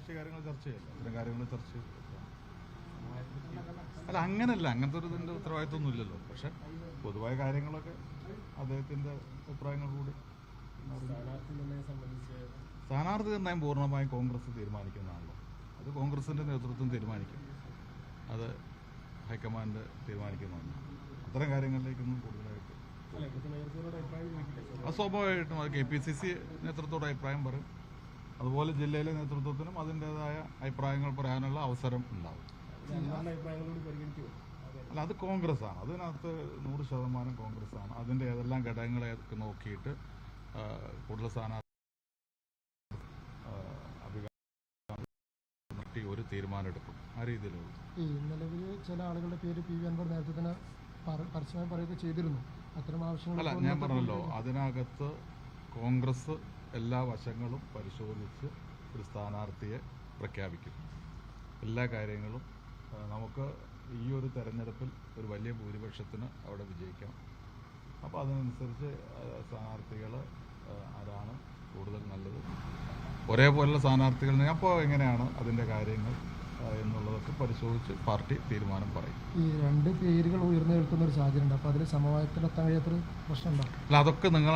രാഷ്ട്രീയ കാര്യങ്ങൾ ചർച്ച ചെയ്യല്ല? അത്തരം കാര്യങ്ങൾ ചർച്ച ചെയ്യും അല്ല അങ്ങനല്ല. അങ്ങനത്തെ ഒരു ഇതിന്റെ ഉത്തരവാദിത്വമൊന്നും ഇല്ലല്ലോ. പക്ഷെ പൊതുവായ കാര്യങ്ങളൊക്കെ അദ്ദേഹത്തിന്റെ അഭിപ്രായങ്ങൾ കൂടി സ്ഥാനാർത്ഥി നിർണയം പൂർണമായും കോൺഗ്രസ് തീരുമാനിക്കുന്നതാണല്ലോ. അത് കോൺഗ്രസിന്റെ നേതൃത്വം തീരുമാനിക്കും. അത് ഹൈക്കമാൻഡ് തീരുമാനിക്കുന്നതാണ്. അത്തരം കാര്യങ്ങളിലേക്കൊന്നും കൂടുതലായിട്ട് അത് സ്വാഭാവികമായിട്ടും. അത് കെ പി സി സി നേതൃത്വത്തോട് അഭിപ്രായം പറയും. അതുപോലെ ജില്ലയിലെ നേതൃത്വത്തിനും അതിന്റെതായ അഭിപ്രായങ്ങൾ പറയാനുള്ള അവസരം ഉണ്ടാവും. അല്ല അത് കോൺഗ്രസ് ആണ് അതിനകത്ത് നൂറ് ശതമാനം കോൺഗ്രസ് ആണ് അതിന്റെ ഏതെല്ലാം ഘടകങ്ങളെ നോക്കിയിട്ട് കൂടുതൽ സ്ഥാനാർത്ഥി ഒരു തീരുമാനം എടുക്കും ആ രീതിയിലുള്ള നിലവിൽ ചില ആളുകളുടെ പേര് പി വി അൻവർ നേരത്തെ തന്നെ പരസ്യമായി പറയുകയൊക്കെ ചെയ്തിരുന്നു. അത്തരം ആവശ്യങ്ങൾ അല്ല ഞാൻ പറഞ്ഞല്ലോ അതിനകത്ത് കോൺഗ്രസ് എല്ലാ വശങ്ങളും പരിശോധിച്ച് ഒരു സ്ഥാനാർത്ഥിയെ പ്രഖ്യാപിക്കും എല്ലാ കാര്യങ്ങളും നമുക്ക് ഈ ഒരു തെരഞ്ഞെടുപ്പിൽ ഒരു വലിയ ഭൂരിപക്ഷത്തിന് അവിടെ വിജയിക്കാം അപ്പോൾ അതിനനുസരിച്ച് സ്ഥാനാർത്ഥികൾ ആരാണ് കൂടുതൽ നല്ലത്? ഒരേപോലുള്ള സ്ഥാനാർത്ഥികൾ അപ്പോൾ എങ്ങനെയാണ് അതിന്റെ കാര്യങ്ങൾ എന്നുള്ളതൊക്കെ പരിശോധിച്ച് പാർട്ടി തീരുമാനം പറയും. ഈ രണ്ട് പേരുകൾ ഉയർന്നു നിൽക്കുന്ന ഒരു സാഹചര്യം ഉണ്ട്. അപ്പോൾ അതിൽ സമവായത്തിലെത്താൻ കഴിയാത്തൊരു പ്രശ്നമുണ്ടോ അല്ല അതൊക്കെ നിങ്ങൾ